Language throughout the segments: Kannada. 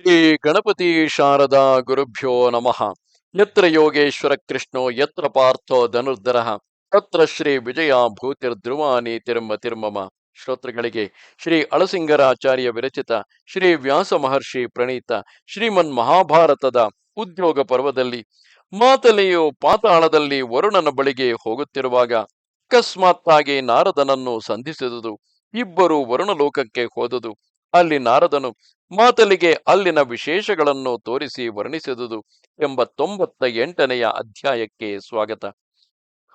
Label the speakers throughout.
Speaker 1: ಶ್ರೀ ಗಣಪತಿ ಶಾರದಾ ಗುರುಭ್ಯೋ ನಮಃ. ಯತ್ರ ಯೋಗೇಶ್ವರ ಕೃಷ್ಣೋ ಯತ್ರ ಪಾರ್ಥೋ ಧನುರ್ಧರ. ತತ್ರ ಶ್ರೀ ವಿಜಯ ಭೂತಿರ್ಧ್ರುವಾನಿ ತಿರುಮ ತಿರುಮಮ. ಶ್ರೋತೃಗಳಿಗೆ ಶ್ರೀ ಅಳಸಿಂಗರಾಚಾರ್ಯ ವಿರಚಿತ, ಶ್ರೀ ವ್ಯಾಸ ಮಹರ್ಷಿ ಪ್ರಣೀತ, ಶ್ರೀಮನ್ ಮಹಾಭಾರತದ ಉದ್ಯೋಗ ಪರ್ವದಲ್ಲಿ ಮಾತಲೆಯು ಪಾತಾಳದಲ್ಲಿ ವರುಣನ ಬಳಿಗೆ ಹೋಗುತ್ತಿರುವಾಗ ಅಕಸ್ಮಾತ್ತಾಗಿ ನಾರದನನ್ನು ಸಂಧಿಸಿದುದು. ಇಬ್ಬರು ವರುಣ ಲೋಕಕ್ಕೆ ಹೋದುದು. ಅಲ್ಲಿ ನಾರದನು ಮಾತಲಿಗೆ ಅಲ್ಲಿನ ವಿಶೇಷಗಳನ್ನು ತೋರಿಸಿ ವರ್ಣಿಸಿದುದು ಎಂಬ ತೊಂಬತ್ತ ಎಂಟನೆಯ ಅಧ್ಯಾಯಕ್ಕೆ ಸ್ವಾಗತ.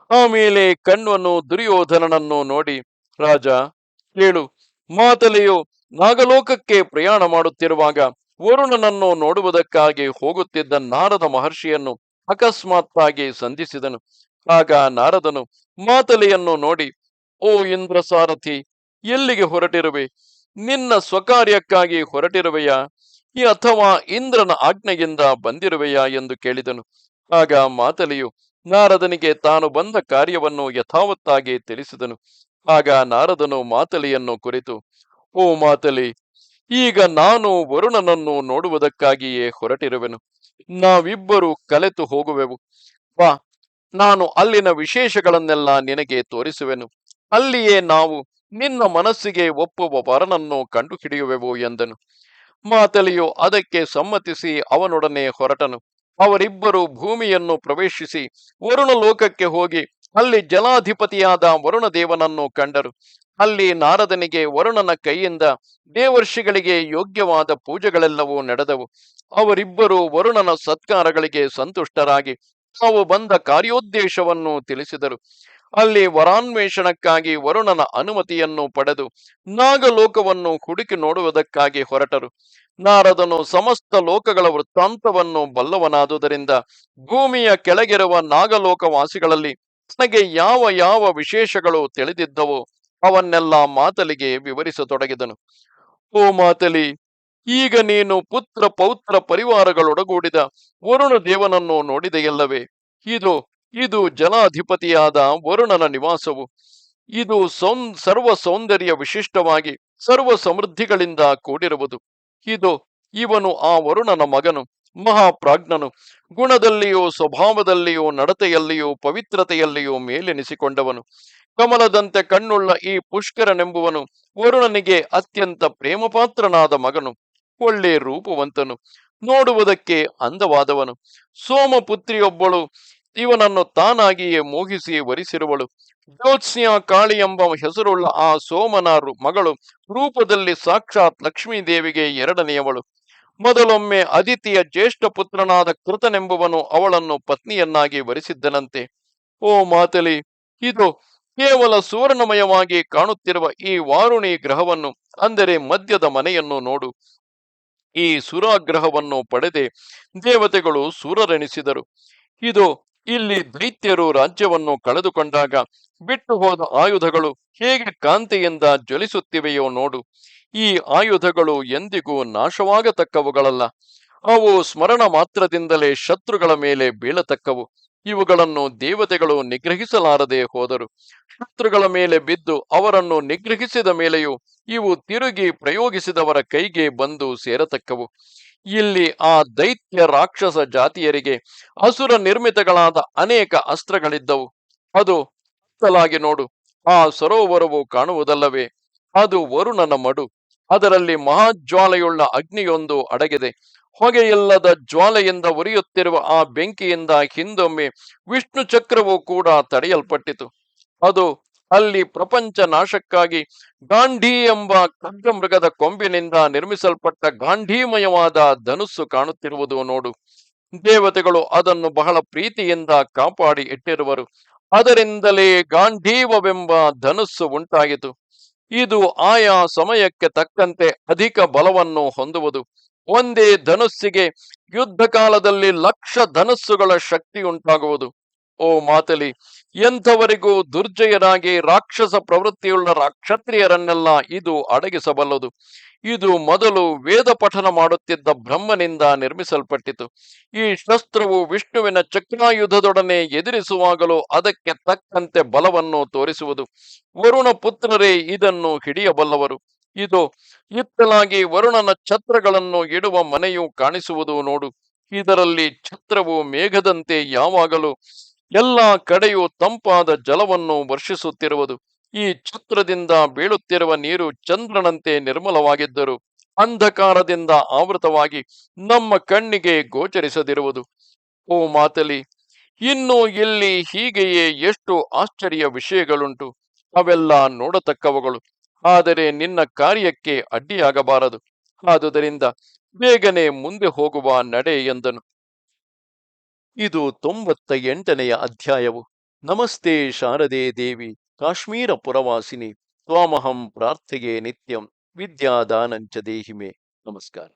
Speaker 1: ಆಮೇಲೆ ಕಣ್ವನು ದುರ್ಯೋಧನನನ್ನು ನೋಡಿ, ರಾಜ ಕೇಳು ಮಾತಲೆಯು ನಾಗಲೋಕಕ್ಕೆ ಪ್ರಯಾಣ ಮಾಡುತ್ತಿರುವಾಗ ವರುಣನನ್ನು ನೋಡುವುದಕ್ಕಾಗಿ ಹೋಗುತ್ತಿದ್ದ ನಾರದ ಮಹರ್ಷಿಯನ್ನು ಅಕಸ್ಮಾತ್ತಾಗಿ ಸಂಧಿಸಿದನು. ಆಗ ನಾರದನು ಮಾತಲೆಯನ್ನು ನೋಡಿ, ಓ ಇಂದ್ರ ಸಾರಥಿ ಎಲ್ಲಿಗೆ ಹೊರಟಿರುವೆ? ನಿನ್ನ ಸ್ವಕಾರ್ಯಕ್ಕಾಗಿ ಹೊರಟಿರುವೆಯಾ? ಈ ಅಥವಾ ಇಂದ್ರನ ಆಜ್ಞೆಯಿಂದ ಬಂದಿರುವೆಯಾ ಎಂದು ಕೇಳಿದನು. ಆಗ ಮಾತಲಿಯು, ನಾರದನಿಗೆ ತಾನು ಬಂದ ಕಾರ್ಯವನ್ನು ಯಥಾವತ್ತಾಗಿ ತಿಳಿಸಿದನು. ಆಗ ನಾರದನು ಮಾತಲಿಯನ್ನು ಕುರಿತು, ಓ ಮಾತಲಿ, ಈಗ ನಾನು ವರುಣನನ್ನು ನೋಡುವುದಕ್ಕಾಗಿಯೇ ಹೊರಟಿರುವೆನು. ನಾವಿಬ್ಬರು ಕಲೆತು ಹೋಗುವೆವು. ವಾ ನಾನು ಅಲ್ಲಿನ ವಿಶೇಷಗಳನ್ನೆಲ್ಲ ನಿನಗೆ ತೋರಿಸುವೆನು. ಅಲ್ಲಿಯೇ ನಾವು ನಿನ್ನ ಮನಸ್ಸಿಗೆ ಒಪ್ಪುವ ವರನನ್ನು ಕಂಡುಹಿಡಿಯುವೆವು ಎಂದನು. ಮಾತಲಿಯು ಅದಕ್ಕೆ ಸಮ್ಮತಿಸಿ ಅವನೊಡನೆ ಹೊರಟನು. ಅವರಿಬ್ಬರು ಭೂಮಿಯನ್ನು ಪ್ರವೇಶಿಸಿ ವರುಣ ಲೋಕಕ್ಕೆ ಹೋಗಿ ಅಲ್ಲಿ ಜಲಾಧಿಪತಿಯಾದ ವರುಣ ದೇವನನ್ನು ಕಂಡರು. ಅಲ್ಲಿ ನಾರದನಿಗೆ ವರುಣನ ಕೈಯಿಂದ ದೇವರ್ಷಿಗಳಿಗೆ ಯೋಗ್ಯವಾದ ಪೂಜೆಗಳೆಲ್ಲವೂ ನಡೆದವು. ಅವರಿಬ್ಬರು ವರುಣನ ಸತ್ಕಾರಗಳಿಗೆ ಸಂತುಷ್ಟರಾಗಿ ತಾವು ಬಂದ ಕಾರ್ಯೋದ್ದೇಶವನ್ನು ತಿಳಿಸಿದರು. ಅಲ್ಲಿ ವರಾನ್ವೇಷಣಕ್ಕಾಗಿ ವರುಣನ ಅನುಮತಿಯನ್ನು ಪಡೆದು ನಾಗಲೋಕವನ್ನು ಹುಡುಕಿ ನೋಡುವುದಕ್ಕಾಗಿ ಹೊರಟರು. ನಾರದನು ಸಮಸ್ತ ಲೋಕಗಳ ವೃತ್ತಾಂತವನ್ನು ಬಲ್ಲವನಾದುದರಿಂದ ಭೂಮಿಯ ಕೆಳಗಿರುವ ನಾಗಲೋಕ ವಾಸಿಗಳಲ್ಲಿ ತನಗೆ ಯಾವ ಯಾವ ವಿಶೇಷಗಳು ತಿಳಿದಿದ್ದವೋ ಅವನ್ನೆಲ್ಲ ಮಾತಲಿಗೆ ವಿವರಿಸತೊಡಗಿದನು. ಓ ಮಾತಲಿ, ಈಗ ನೀನು ಪುತ್ರ ಪೌತ್ರ ಪರಿವಾರಗಳೊಡಗೂಡಿದ ವರುಣ ದೇವನನ್ನು ನೋಡಿದೆಯಲ್ಲವೇ? ಇದು ಇದು ಜಲಾಧಿಪತಿಯಾದ ವರುಣನ ನಿವಾಸವು. ಇದು ಸೌನ್, ಸರ್ವ ಸೌಂದರ್ಯ ವಿಶಿಷ್ಟವಾಗಿ ಸರ್ವ ಸಮೃದ್ಧಿಗಳಿಂದ ಕೂಡಿರುವುದು. ಇದು ಇವನು ಆ ವರುಣನ ಮಗನು, ಮಹಾಪ್ರಾಜ್ಞನು. ಗುಣದಲ್ಲಿಯೂ ಸ್ವಭಾವದಲ್ಲಿಯೂ ನಡತೆಯಲ್ಲಿಯೂ ಪವಿತ್ರತೆಯಲ್ಲಿಯೂ ಮೇಲೆನಿಸಿಕೊಂಡವನು. ಕಮಲದಂತೆ ಕಣ್ಣುಳ್ಳ ಈ ಪುಷ್ಕರನೆಂಬುವನು ವರುಣನಿಗೆ ಅತ್ಯಂತ ಪ್ರೇಮಪಾತ್ರನಾದ ಮಗನು, ಒಳ್ಳೆ ರೂಪವಂತನು. ನೋಡುವುದಕ್ಕೆ ಅಂದವಾದವನು. ಸೋಮಪುತ್ರಿಯೊಬ್ಬಳು ಇವನನ್ನು ತಾನಾಗಿಯೇ ಮೋಹಿಸಿ ವರಿಸಿರುವಳು. ಜ್ಯೋತ್ಸ್ಯ ಕಾಳಿ ಎಂಬ ಹೆಸರುಳ್ಳ ಆ ಸೋಮನಾರು ಮಗಳು ರೂಪದಲ್ಲಿ ಸಾಕ್ಷಾತ್ ಲಕ್ಷ್ಮೀದೇವಿಗೆ ಎರಡನೆಯವಳು. ಮೊದಲೊಮ್ಮೆ ಅದಿತಿಯ ಜ್ಯೇಷ್ಠ ಪುತ್ರನಾದ ಕೃತನೆಂಬುವನು ಅವಳನ್ನು ಪತ್ನಿಯನ್ನಾಗಿ ವರಿಸಿದ್ದನಂತೆ. ಓ ಮಾತಲಿ, ಇದು ಕೇವಲ ಸುವರ್ಣಮಯವಾಗಿ ಕಾಣುತ್ತಿರುವ ಈ ವಾರುಣಿ ಗ್ರಹವನ್ನು, ಅಂದರೆ ಮದ್ಯದ ಮನೆಯನ್ನು ನೋಡು. ಈ ಸುರಾಗ್ರಹವನ್ನು ಪಡೆದೆ ದೇವತೆಗಳು ಸುರರೆನಿಸಿದರು. ಇದು ಇಲ್ಲಿ ದೈತ್ಯರು ರಾಜ್ಯವನ್ನು ಕಳೆದುಕೊಂಡಾಗ ಬಿಟ್ಟು ಹೋದ ಆಯುಧಗಳು ಹೇಗೆ ಕಾಂತಿಯಿಂದ ಜ್ವಲಿಸುತ್ತಿವೆಯೋ ನೋಡು. ಈ ಆಯುಧಗಳು ಎಂದಿಗೂ ನಾಶವಾಗತಕ್ಕವುಗಳಲ್ಲ. ಅವು ಸ್ಮರಣ ಮಾತ್ರದಿಂದಲೇ ಶತ್ರುಗಳ ಮೇಲೆ ಬೀಳತಕ್ಕವು. ಇವುಗಳನ್ನು ದೇವತೆಗಳು ನಿಗ್ರಹಿಸಲಾರದೆ ಹೋದರು. ಶತ್ರುಗಳ ಮೇಲೆ ಬಿದ್ದು ಅವರನ್ನು ನಿಗ್ರಹಿಸಿದ ಮೇಲೆಯೂ ಇವು ತಿರುಗಿ ಪ್ರಯೋಗಿಸಿದವರ ಕೈಗೆ ಬಂದು ಸೇರತಕ್ಕವು. ಇಲ್ಲಿ ಆ ದೈತ್ಯ ರಾಕ್ಷಸ ಜಾತಿಯರಿಗೆ ಅಸುರ ನಿರ್ಮಿತಗಳಾದ ಅನೇಕ ಅಸ್ತ್ರಗಳಿದ್ದವು. ಅದು ಹತ್ತಲಾಗಿ ನೋಡು, ಆ ಸರೋವರವು ಕಾಣುವುದಲ್ಲವೇ? ಅದು ವರುಣನ ಮಡು. ಅದರಲ್ಲಿ ಮಹಾಜ್ವಾಲೆಯುಳ್ಳ ಅಗ್ನಿಯೊಂದು ಅಡಗಿದೆ. ಹೊಗೆಯಿಲ್ಲದ ಜ್ವಾಲೆಯಿಂದ ಉರಿಯುತ್ತಿರುವ ಆ ಬೆಂಕಿಯಿಂದ ಹಿಂದೊಮ್ಮೆ ವಿಷ್ಣು ಚಕ್ರವು ಕೂಡ ತಡೆಯಲ್ಪಟ್ಟಿತು. ಅದು ಅಲ್ಲಿ ಪ್ರಪಂಚ ನಾಶಕ್ಕಾಗಿ ಗಾಂಧಿ ಎಂಬ ಖಡ್ಗಮೃಗದ ಕೊಂಬಿನಿಂದ ನಿರ್ಮಿಸಲ್ಪಟ್ಟ ಗಾಂಧಿಮಯವಾದ ಧನುಸ್ಸು ಕಾಣುತ್ತಿರುವುದು ನೋಡು. ದೇವತೆಗಳು ಅದನ್ನು ಬಹಳ ಪ್ರೀತಿಯಿಂದ ಕಾಪಾಡಿ ಇಟ್ಟಿರುವರು. ಅದರಿಂದಲೇ ಗಾಂಧೀವವೆಂಬ ಧನುಸ್ಸು ಉಂಟಾಯಿತು. ಇದು ಆಯಾ ಸಮಯಕ್ಕೆ ತಕ್ಕಂತೆ ಅಧಿಕ ಬಲವನ್ನು ಹೊಂದುವುದು. ಒಂದೇ ಧನುಸ್ಸಿಗೆ ಯುದ್ಧ ಕಾಲದಲ್ಲಿ ಲಕ್ಷ ಧನುಸ್ಸುಗಳ ಶಕ್ತಿ ಉಂಟಾಗುವುದು. ಓ ಮಾತಲಿ, ಎಂಥವರಿಗೂ ದುರ್ಜಯರಾಗಿ ರಾಕ್ಷಸ ಪ್ರವೃತ್ತಿಯುಳ್ಳ ರಾಕ್ಷತ್ರಿಯರನ್ನೆಲ್ಲ ಇದು ಅಡಗಿಸಬಲ್ಲದು. ಇದು ಮೊದಲು ವೇದ ಪಠನ ಮಾಡುತ್ತಿದ್ದ ಬ್ರಹ್ಮನಿಂದ ನಿರ್ಮಿಸಲ್ಪಟ್ಟಿತು. ಈ ಶಸ್ತ್ರವು ವಿಷ್ಣುವಿನ ಚಕ್ರಾಯುಧದೊಡನೆ ಎದುರಿಸುವಾಗಲೂ ಅದಕ್ಕೆ ತಕ್ಕಂತೆ ಬಲವನ್ನು ತೋರಿಸುವುದು. ವರುಣ ಪುತ್ರರೇ ಇದನ್ನು ಹಿಡಿಯಬಲ್ಲವರು. ಇದು ಇತ್ತಲಾಗಿ ವರುಣನ ಛತ್ರಗಳನ್ನು ಇಡುವ ಮನೆಯು ಕಾಣಿಸುವುದು ನೋಡು. ಇದರಲ್ಲಿ ಛತ್ರವು ಮೇಘದಂತೆ ಯಾವಾಗಲೂ ಎಲ್ಲ ಕಡೆಯೂ ತಂಪಾದ ಜಲವನ್ನು ವರ್ಷಿಸುತ್ತಿರುವುದು. ಈ ಛತ್ರದಿಂದ ಬೀಳುತ್ತಿರುವ ನೀರು ಚಂದ್ರನಂತೆ ನಿರ್ಮಲವಾಗಿದ್ದರು ಅಂಧಕಾರದಿಂದ ಆವೃತವಾಗಿ ನಮ್ಮ ಕಣ್ಣಿಗೆ ಗೋಚರಿಸದಿರುವುದು. ಓ ಮಾತಲಿ, ಇನ್ನು ಇಲ್ಲಿ ಹೀಗೆಯೇ ಎಷ್ಟು ಆಶ್ಚರ್ಯ ವಿಷಯಗಳುಂಟು. ಅವೆಲ್ಲ ನೋಡತಕ್ಕವುಗಳು. ಆದರೆ ನಿನ್ನ ಕಾರ್ಯಕ್ಕೆ ಅಡ್ಡಿಯಾಗಬಾರದು. ಆದುದರಿಂದ ಬೇಗನೆ ಮುಂದೆ ಹೋಗುವ ನಡೆ ಎಂದನು. ಇದು ತೊಂಬತ್ತ ಎಂಟನೆಯ ಅಧ್ಯಾಯವು. ನಮಸ್ತೆ ಶಾರದೆ ದೇವಿ, ಕಾಶ್ಮೀರ ಪುರವಾಸಿನಿ, ತ್ವಾಮಹಂ ಪ್ರಾರ್ಥೆಯೇ ನಿತ್ಯಂ, ವಿದ್ಯಾದಾನಂಚ ದೇಹಿಮೆ. ನಮಸ್ಕಾರ.